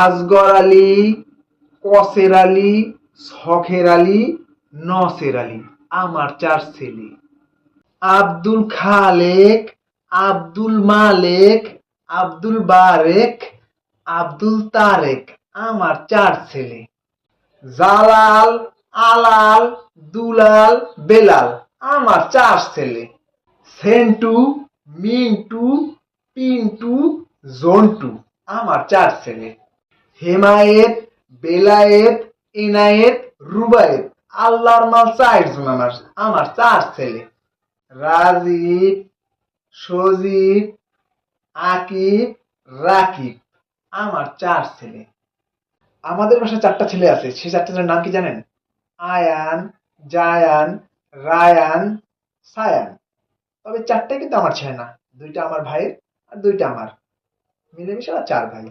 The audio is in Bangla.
আজগর আলী, কসের আলী, শখের আলী, নসের আলী, আমার চার ছেলে। আব্দুল খালেক, আব্দুল মালেক, আব্দুল বারেক, আব্দুল তারেক, আমার চার ছেলে। জালাল, আলাল, দুলাল, বেলাল, আমার চার ছেলে। সেন্টু, মিন্টু, পিন্টু, জন্টু, আমার চার ছেলে। হেমায়েত, বেলায়েত, এনায়েত, রুবায়েত। আল্লাহর মাল চারজন আমার আমার চার ছেলে। রাজীব, সজীব, আকিব, রাকিব। আমার চার ছেলে। আমাদের বাসায় চারটা ছেলে আছে। সেই চারটা ছেলের নাম কি জানেন? আয়ান, জায়ান, রায়ান, সায়ান। তবে চারটাই কিন্তু আমার ছেলে না। দুইটা আমার ভাইয়ের আর দুইটা আমার। মিলেমিশে ওরা চার ভাই।